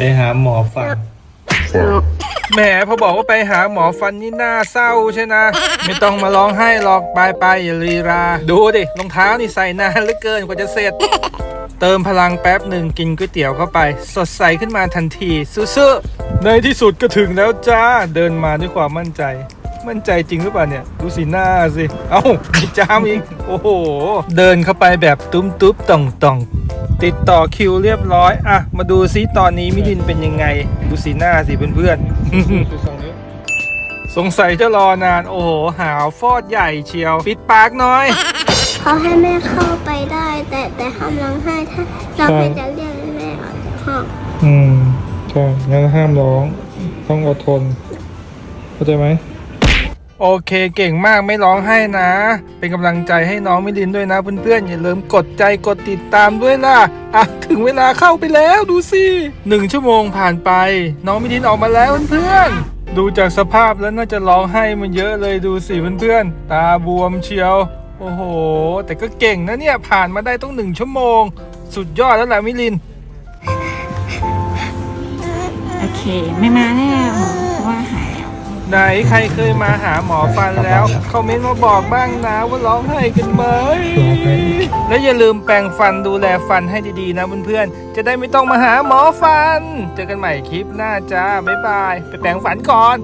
ไปหาหมอฟันแหมพอบอกว่าไปหาหมอฟันนี่น่าเศร้าใช่นะ ไม่ต้องมาร้องไห้หรอกไปไปอย่าลีรา ดูดิรองเท้านี่ใส่นานเหลือเกินกว่าจะเสร็จ เติมพลังแป๊บหนึ่งกินก๋วยเตี๋ยวเข้าไป สดใสขึ้นมาทันทีสู้ๆในที่สุดก็ถึงแล้วจ้าเดินมาด้วยความมั่นใจ มั่นใจจริงหรือเปล่าเนี่ย ดูสีหน้าสิ เอ้ามีจามอีกโอ้โห เดินเข้าไปแบบตุ้มตุ๊บต่องต่อง ติดต่อคิวเรียบร้อย อะ มาดูซิตอนนี้มิลินเป็นยังไง ดูสีหน้าสิเพื่อนๆ สงสัยจะรอนาน โอ้โห หาวฟอดใหญ่เชียว ปิดปากหน่อย เขาให้แม่เข้าไปได้ แต่แต่ห้ามร้องไห้ถ้าเราไปจะเรียกแม่ออกจากห้องอืม ใช่ งั้นห้ามร้อง ต้องอดทน เข้าใจไหม โอเคเก่งมากไม่ร้องไห้นะ เป็นกำลังใจให้น้องมิลินด้วยนะเพื่อนๆอย่าลืมกดใจกดติดตามด้วยล่ะอะถึงเวลาเข้าไปแล้วดูสิหนึ่งชั่วโมงผ่านไป น้องมิลินออกมาแล้วเพื่อนๆดูจากสภาพแล้วน่าจะร้องไห้มันเยอะเลยดูสิเพื่อนๆตาบวมเชียว โอ้โห แต่ก็เก่งนะเนี่ยผ่านมาได้ต้องหนึ่งชั่วโมง สุดยอดแล้วแหละมิลิน โอเค ไม่มาแน่ว่าหายแล้ว ไหนใครเคยมาหาหมอฟันแล้วคอมเมนต์มาบอกบ้างนะว่าร้องไห้กันไหมและอย่าลืมแปรงฟันดูแลฟันให้ดีๆนะเพื่อนๆจะได้ไม่ต้องมาหาหมอฟัน เจอกันใหม่คลิปหน้าจ้าบ๊ายบาย ไปแปรงฟันก่อน